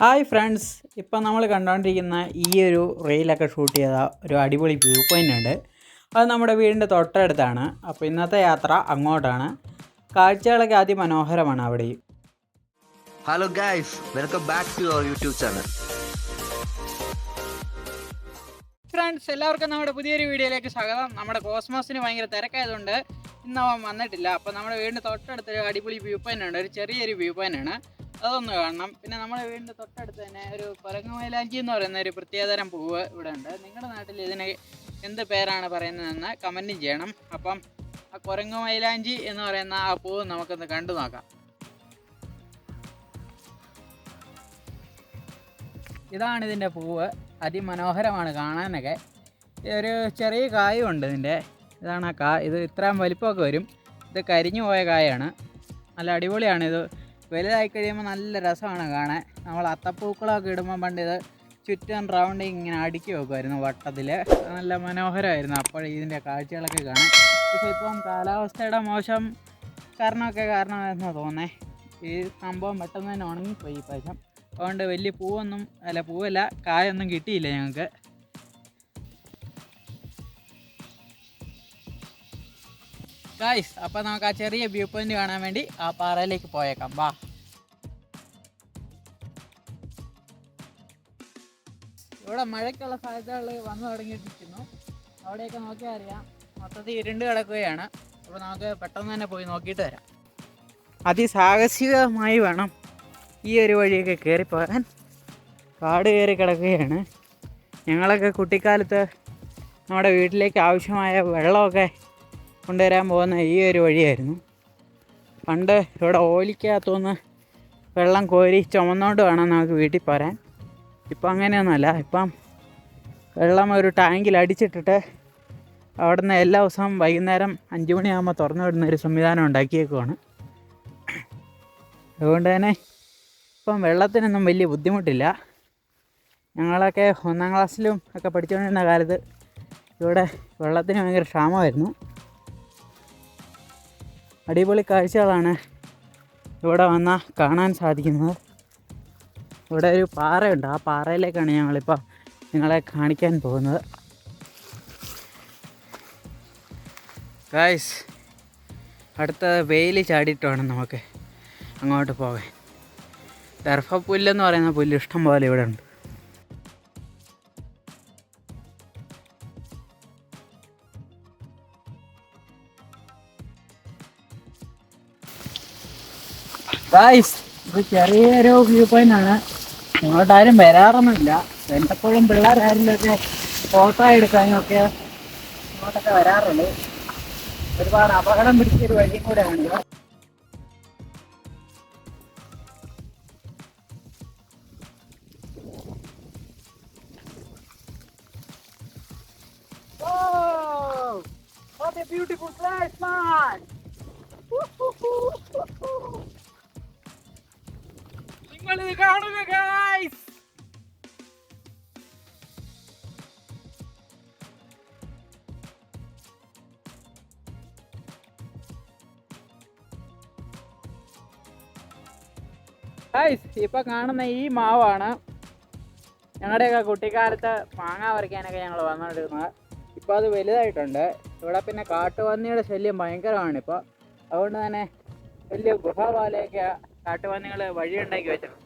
Hi friends ഇപ്പം നമ്മൾ കണ്ടുകൊണ്ടിരിക്കുന്ന ഈ ഒരു റീലൊക്കെ ഷൂട്ട് ചെയ്ത ഒരു അടിപൊളി വ്യൂ പോയിന്റ് ഉണ്ട്. അത് നമ്മുടെ വീടിന്റെ തൊട്ടടുത്താണ്. അപ്പോൾ ഇന്നത്തെ യാത്ര അങ്ങോട്ടാണ്. കാഴ്ചകളൊക്കെ അതിമനോഹരമാണ് അവിടെയും hello guys welcome back to our YouTube channel friends എല്ലാവർക്കും നമ്മുടെ പുതിയൊരു വീഡിയോയിലേക്ക് സ്വാഗതം. നമ്മുടെ കോസ്മോസിന് ഭയങ്കര തിരക്കായതുകൊണ്ട് ഇന്ന് അവൻ വന്നിട്ടില്ല. അപ്പോൾ നമ്മുടെ വീടിന്റെ തൊട്ടടുത്തൊരു അടിപൊളി വ്യൂ പോയിന്റ് ഉണ്ട്. ഒരു ചെറിയൊരു വ്യൂ പോയിന്റ് ആണ്. അതൊന്ന് കാണണം. പിന്നെ നമ്മുടെ വീടിന്റെ തൊട്ടടുത്ത് തന്നെ ഒരു കുരങ്ങുമൈലാഞ്ചി എന്ന് പറയുന്ന ഒരു പ്രത്യേകതരം പൂവ് ഇവിടെ ഉണ്ട്. നിങ്ങളുടെ നാട്ടിൽ ഇതിന് എന്ത് പേരാണ് പറയുന്നതെന്ന് കമന്റും ചെയ്യണം. അപ്പം ആ കുരങ്ങുമൈലാഞ്ചി എന്ന് പറയുന്ന ആ പൂവ് നമുക്കൊന്ന് കണ്ടു നോക്കാം. ഇതാണ് ഇതിന്റെ പൂവ്. അതിമനോഹരമാണ് കാണാനൊക്കെ. ഒരു ചെറിയ കായും ഉണ്ട് ഇതിന്റെ ഇതാണ് ആ കാ. ഇത് ഇത്രയും വലിപ്പമൊക്കെ വരും. ഇത് കരിഞ്ഞു പോയ കായാണ്. നല്ല അടിപൊളിയാണ് ഇത്. വലുതായി കഴിയുമ്പോൾ നല്ല രസമാണ് കാണാൻ. നമ്മൾ അത്തപ്പൂക്കളൊക്കെ ഇടുമ്പോൾ പണ്ട് ഇത് ചുറ്റും റൗണ്ട് ഇങ്ങനെ അടുക്കി വെക്കുമായിരുന്നു വട്ടത്തിൽ നല്ല മനോഹരമായിരുന്നു അപ്പോൾ ഇതിന്റെ കാഴ്ചകളൊക്കെ കാണാൻ. പക്ഷേ ഇപ്പം കാലാവസ്ഥയുടെ മോശം കാരണമൊക്കെ കാരണമെന്ന് തോന്നേ ഈ സംഭവം പെട്ടെന്ന് തന്നെ ഉണങ്ങിപ്പോയി ഈ അതുകൊണ്ട് വലിയ പൂവൊന്നും അല്ല പൂവല്ല കായൊന്നും കിട്ടിയില്ല ഞങ്ങൾക്ക്. ഗായ്സ് അപ്പോൾ നമുക്ക് ആ ചെറിയ വ്യൂ പോയിന്റ് കാണാൻ വേണ്ടി ആ പാറയിലേക്ക് പോയേക്കാം. വാ. ഇവിടെ മഴയ്ക്കുള്ള സാധ്യതകൾ വന്നു തുടങ്ങിയിട്ടിരിക്കുന്നു അവിടെയൊക്കെ നോക്കിയാൽ അറിയാം. മൊത്തത്തിൽ ഇരുണ്ട് കിടക്കുകയാണ്. അപ്പോൾ നമുക്ക് പെട്ടെന്ന് തന്നെ പോയി നോക്കിയിട്ട് വരാം. അതിസാഹസികമായി വേണം ഈ ഒരു വഴിയൊക്കെ കയറിപ്പോകാൻ കാട് കയറി കിടക്കുകയാണ്. ഞങ്ങളൊക്കെ കുട്ടിക്കാലത്ത് നമ്മുടെ വീട്ടിലേക്ക് ആവശ്യമായ വെള്ളമൊക്കെ കൊണ്ടുവരാൻ പോകുന്ന ഈ ഒരു വഴിയായിരുന്നു. പണ്ട് ഇവിടെ ഓലിക്കകത്തുനിന്ന് വെള്ളം കോരി ചുമന്നോണ്ട് വേണം നമുക്ക് വീട്ടിൽ പോരാൻ. ഇപ്പം അങ്ങനെയൊന്നുമല്ല. ഇപ്പം വെള്ളം ഒരു ടാങ്കിൽ അടിച്ചിട്ടിട്ട് നിന്ന് എല്ലാ ദിവസവും വൈകുന്നേരം അഞ്ച് മണിയാകുമ്പോൾ തുറന്നു വിടുന്ന ഒരു സംവിധാനം ഉണ്ടാക്കിയേക്കുവാണ്. അതുകൊണ്ട് തന്നെ ഇപ്പം വെള്ളത്തിനൊന്നും വലിയ ബുദ്ധിമുട്ടില്ല. ഞങ്ങളൊക്കെ ഒന്നാം ക്ലാസ്സിലും ഒക്കെ പഠിച്ചുകൊണ്ടിരുന്ന കാലത്ത് ഇവിടെ വെള്ളത്തിന് ഭയങ്കര ക്ഷാമമായിരുന്നു. അടിപൊളി കാഴ്ചകളാണ് ഇവിടെ വന്നാൽ കാണാൻ സാധിക്കുന്നത്. ഇവിടെ ഒരു പാറയുണ്ട്. ആ പാറയിലേക്കാണ് ഞങ്ങളിപ്പോൾ നിങ്ങളെ കാണിക്കാൻ പോകുന്നത്. ഗായ്സ് അടുത്ത വെയിൽ ചാടിയിട്ട് വേണം നമുക്ക് അങ്ങോട്ട് പോകാൻ. ദർഭ പുല്ലെന്ന് പറയുന്ന പുല്ല് ഇഷ്ടം പോലെ ഇവിടെ ഉണ്ട്. ഗായ്സ് ഇത് ചെറിയൊരു വ്യൂ പോയിന്റ് ആണ് ഇങ്ങോട്ട് ആരും വരാറൊന്നുമില്ല. എന്റെപ്പോഴും പിള്ളേരാരിലൊക്കെ ഫോട്ടോ എടുക്കാനൊക്കെ ഇങ്ങോട്ടൊക്കെ വരാറുള്ളൂ ഒരുപാട് അപകടം പിടിച്ചൊരു വഴിയും കൂടെയാണ് what beautiful place, man! കാണുക ഗൈസ് ഗൈസ് ഇപ്പൊ കാണുന്ന ഈ മാവാണ് ഞങ്ങളുടെയൊക്കെ കുട്ടിക്കാലത്ത് മാങ്ങ പറിക്കാനൊക്കെ ഞങ്ങൾ വന്നുകൊണ്ടിരുന്നത് ഇപ്പോൾ അത് വലുതായിട്ടുണ്ട്. ഇവിടെ പിന്നെ കാട്ടുപന്നിയുടെ ശല്യം ഭയങ്കരമാണ് ഇപ്പോൾ അതുകൊണ്ട് തന്നെ വലിയ ഗുഹ പോലെയൊക്കെ കാട്ടുപന്നികൾ വഴിയുണ്ടാക്കി വെച്ചിട്ടുണ്ട്.